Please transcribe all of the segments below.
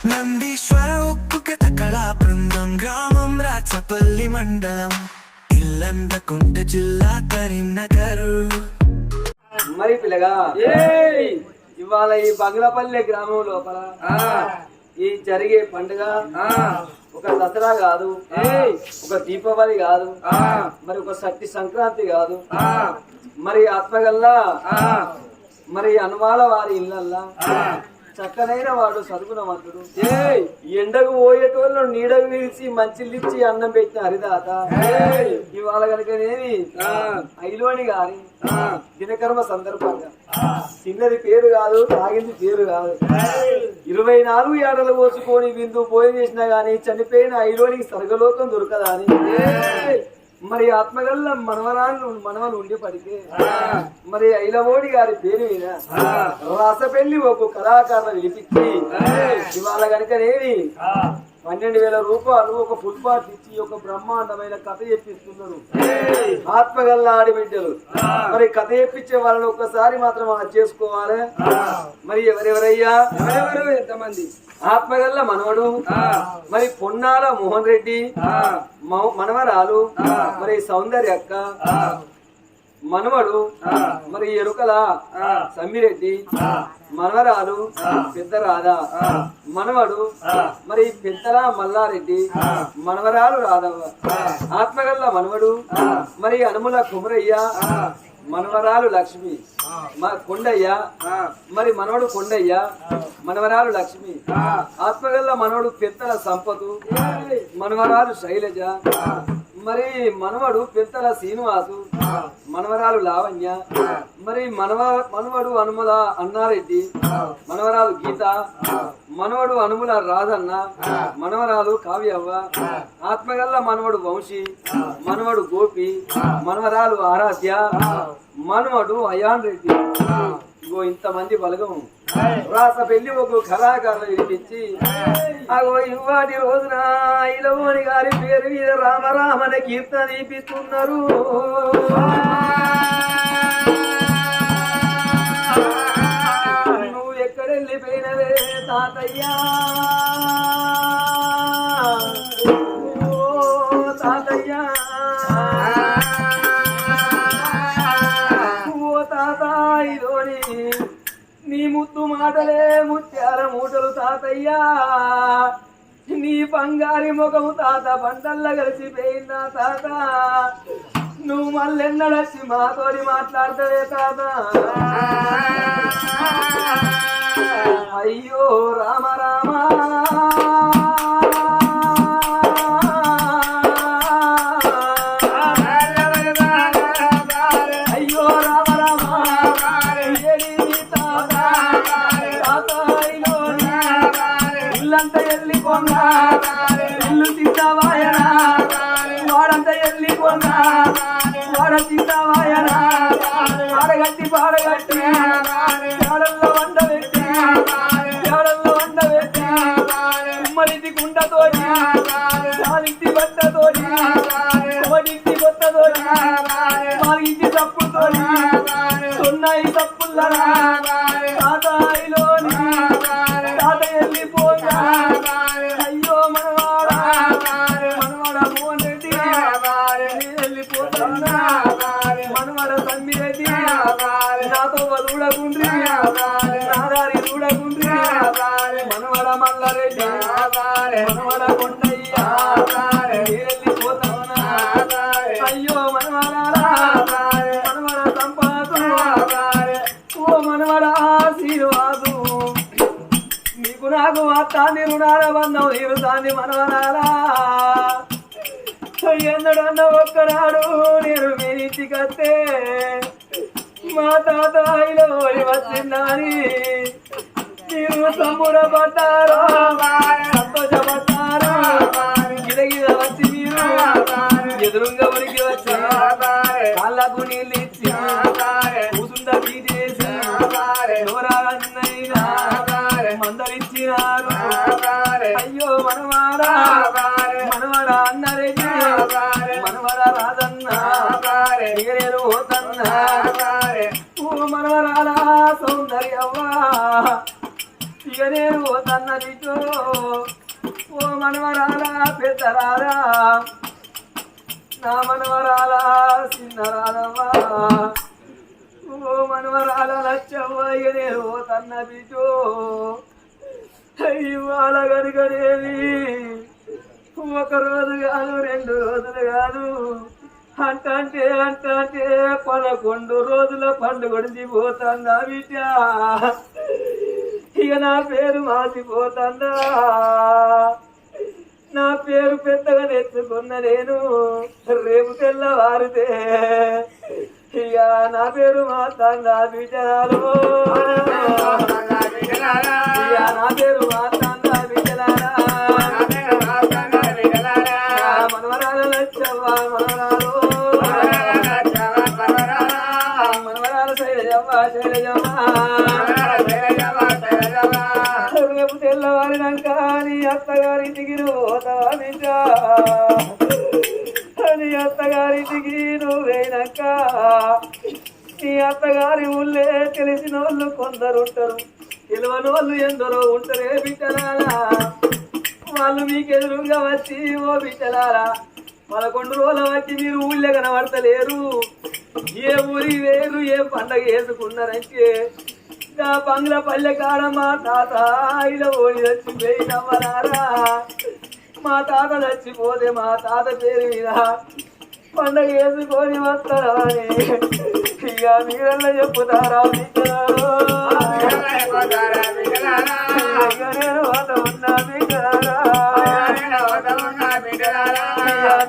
నందీశ్వర ఉక్కు కళా బృందం గ్రామం రాచపల్లి మండలం. ఇల్లందకుంట జిల్లా కరీంనగర్. మరి పిల్లగా ఇవాళ ఈ బంగ్లాపల్లి గ్రామం లోపల ఈ జరిగే పండుగ ఒక దసరా కాదు ఒక దీపావళి కాదు మరి ఒక సట్టి సంక్రాంతి కాదు మరి ఆత్మగల్లా మరి అనుమాల వారి ఇళ్ళల్లా చక్కనైన వాడు చదువునవంతుడు ఎండకు పోయేటోళ్ళు నీడకు నిలిచి మంచిలిచ్చి అన్నం పెట్టిన హరిదాత. ఇవాళ కనుకనేమి ఐలోని గాని దినకర్మ సందర్భంగా. తిన్నది పేరు కాదు తాగింది పేరు కాదు. ఇరవై నాలుగు ఏడలు పోసుకొని విందు పోయి చేసినా గాని చనిపోయిన ఐలోనికి స్వర్గలోకం దొరకదా అని. మరి ఆత్మగల్ల మనవరాలు మనవలు ఉండి పడితే మరి ఐలవోడి గారి పేరు మీద రసపెళ్ళి ఒక కళాకారులు పిలిపించి ఇవాళ కనుకనేవి పన్నెండు వేల రూపాయలు ఒక ఫుల్ పాట్ ఇచ్చి ఒక బ్రహ్మాండమైన కథ చెప్పిస్తున్నారు. ఆత్మగల్ల ఆడిబిడ్డలు మరి కథ చెప్పించే వాళ్ళని ఒక్కసారి మాత్రం మనం చేసుకోవాలి? మరి ఎవరెవరయ్యా? ఎవరెవరు? ఎంతమంది? ఆత్మగల్ల మనవడు. మరి పొన్నాల మోహన్ రెడ్డి. మనవరాలు. మరి సౌందర్య అక్క. మనవడు మరి ఎరుకల? సమ్మిరెడ్డి మనవరాలు పెద్ద రాధా మనవడు మరి పెద్దల మల్లారెడ్డి మనవరాలు రాధవ్వ. ఆత్మగల్ల మనవడు మరి అనుముల కుమరయ్య మనవరాలు లక్ష్మి. మా కొండయ్య మరి మనవడు కొండయ్య మనవరాలు లక్ష్మి. ఆత్మగల్ల మనవడు పెద్దల సంపతు మనవరాలు శైలజ మరి మనవడు పెద్దల శ్రీనివాసు మనవరాలు లావణ్య మరి మనవ మనవడు అనుమల అన్నారెడ్డి మనవరాలు గీత మనవడు అనుముల రాధన్న మనవరాలు కావ్యవ్వ ఆత్మగల్ల మనవడు వంశీ మనవడు గోపి మనవరాలు ఆరాధ్య మనవడు అయాన్ రెడ్డి. ఇగో ఇంతమంది బలగం. రాస పెళ్ళి ఒక కళాకారులు వినిపించి అగో ఇవాటి రోజున ఇలవోని గారి పేరు మీద రామరామన కీర్తన తీపిస్తున్నారు నువ్వు ఎక్కడెళ్ళిపోయినవే తాతయ్యా. ముద్దు మాటలే ముత్యాల మూటలు తాతయ్యా. నీ బంగారి ముఖము తాత బండల్ల కలిసిపోయిందా తాత? నువ్వు మళ్ళెన్నడచ్చి మాతోడి మాట్లాడతావే తాత. అయ్యో రామ రామ. ఇంటి గుండతోని చాలింటి బట్టతోటి కోడింటి కొత్తతోని నాలుగింటి తప్పుతోని సున్నాయి తప్పుల్లరా నాకు రుణాల బంధం తీరుతాన్ని మనవరాలా. ఎన్నడన్న ఒక్కనాడు నేను మీ ఇంటికత్తే మా తాత అయిలో వచ్చిందని. మీరు సంబురపడ్డారో సంతోషపడ్డారో గిరగిర వచ్చి మీరు. ఎదురుగా ఉనికి వచ్చి. కాళ్ళకు నీళ్ళు అయ్యో మనవాడా మనవడా అన్నారెడ్డి మనవడా రాదన్న నేను పోతన్నా ఓ మనవరాలా సౌందర్యవ్వా. నేను పోతన్న బిడ్డో ఓ మనవరాలా పెద్దరారా నా మనవరాలా చిన్నరాలమ్మా ఓ మనవరాల లచ్చవ్వ నేను పోతన్న బిడ్డో ఇవాళ కనుకనేవి ఒక రోజు కాదు రెండు రోజులు కాదు. అంటే అంటే పదకొండు రోజుల పండుగడిచి పోతుందా బిడ్డ? ఇక నా పేరు మాసిపోతుందా? నా పేరు పెద్దగా తెచ్చుకున్న నేను రేపు తెల్లవారితే ఇక నా పేరు మాత్రందా బిడ్డ? అత్తగారింటికి పోతావా బిడ్డ నీ అత్తగారింటికి నువ్వు పోయినాక నీ అత్తగారి ఊళ్ళే తెలిసిన వాళ్ళు కొందరు ఉంటారు వాళ్ళు ఎందరో ఉంటారే బిడ్డలారా? వాళ్ళు మీకు ఎదురుగా వచ్చి ఓ బిడ్డలారా పదకొండు రోజుల వచ్చి మీరు ఊళ్ళో కనబడతలేరు. ఏ ఊరి వేరు ఏ పండగ వేసుకున్నారంటే నా బంగ్ల పల్లె కాడ మా తాత ఇలా ఓడి చచ్చిపోయినమ్మరారా మా తాత చచ్చిపోతే మా తాత పేరు మీద పండగ వేసుకొని వస్తారా అని ఇక మిగల చెప్పుతారా నేను వద్ద ఉన్నా బిడ్డలారా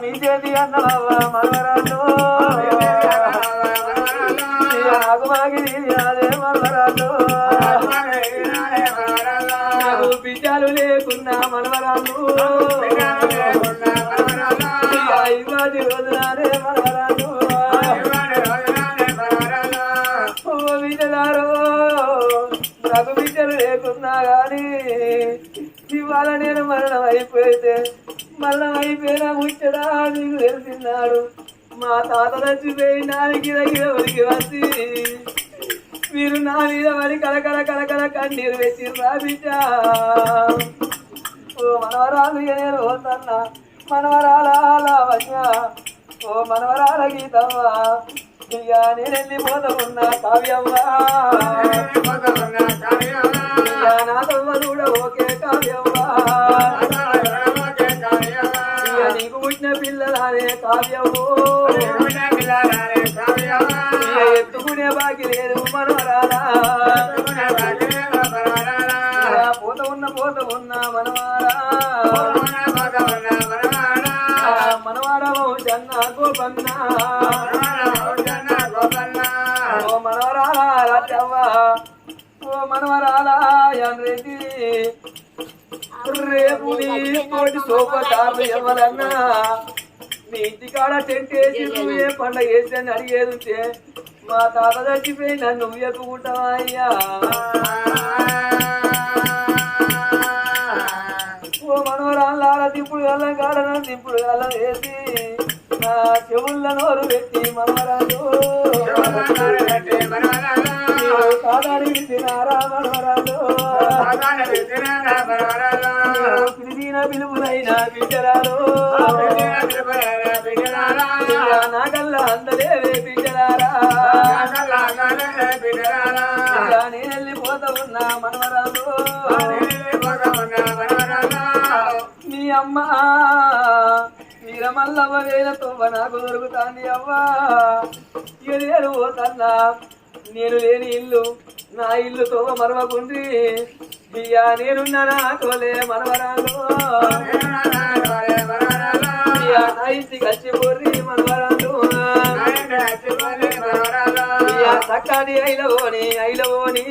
మీ చేతి అన్నవా మనవరాలు ఆగుమాగి అదే మనవరాలు బిడ్డలు లేకున్నా మనవరాలు ఇక ఇవాటి అయిపోయినా ముచ్చడా నీకు తెలిసినాడు. మా తాత చచ్చిపోయి నానికి దగ్గర ఉరికి వచ్చి మీరు నా మీద పడి కలకల కలకల కన్నీరు పెట్టిర్రా బిడ్డ. ఓ మనవరాలు ఇక నేను పోతన్నా మనవరాల లావణ్య. ఓ మనవరాల గీతమ్మ ఇక నేను వెళ్ళిపోతున్నా కావ్యమ్మా. ఇక నా తమ్మ కూడా ఓకే కావ్యము ఎత్తుకునే బాకి లేదు మనవరాలా పోత ఉన్న పోత ఉన్న మనవారా మనవాడ జన్న గోపన్న ఓ మనవరాల రాజవ్వ. ఓ మనవరాల రెడ్డి రేపు నీ తోటి సోపదారులు ఎవరన్నా నీ ఇంటికాడ టెంట్ వేసి నువ్వే పండగ వేసి అని అడిగేది ఉంటే మా తాత చచ్చిపోయి నన్ను ఎక్కుకుంటావా అయ్యా? ఓ మనవరాళ్ళ దింపుడు గల్లం కాడన దింపుడు గల్లం వేసి నా చెవుళ్ళ నోరు పెట్టి మనవరాలు పిలిచిన పిలుపునైనా బిడ్డరాలు నా అందలేవే బిడ్డరారా నేను వెళ్ళిపోతా ఉన్నా మనవరాలు మీ అమ్మ మీరమల్లవ్వ వేల తొవ్వ నాకు దొరుకుతాంది అవ్వా. ఇక నేను పోతన్నా నేను లేని ఇల్లు నా ఇల్లు తొవ్వ మరవకుండ్రి బియ్యా నేనున్నా నాకోలే మనవరాలు. ఇయ్యా నా ఇంటికి వచ్చి పోర్రి మనవరాలు. ఇయ్యా ఐలవోని ఐలవోని.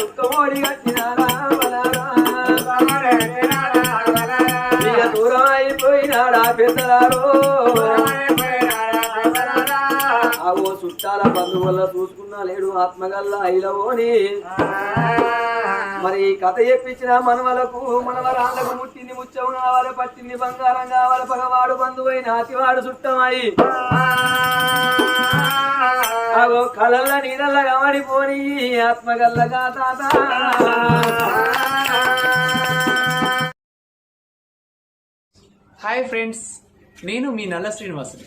దుఃఖమోడి వచ్చినారా మనారా దూరం అయిపోయినాడా పెద్దలారో. ఆగో చుట్టాల బంధువుల చూసుకున్నా లేడు ఆత్మగల్ల ఐలవోని మరి కథ చెప్పించిన మనవలకు మనవరాళ్ళకు ముట్టింది ముచ్చవు కావాలి పట్టింది బంగారం కావాలి పగవాడు బంధువైన అతివాడు చుట్టమై ఆగో కలల్ల నీళ్ళ గమడిపోని ఆత్మగల్లగా తాత. హాయ్ ఫ్రెండ్స్ నేను మీ నల్ల శ్రీనివాసుని.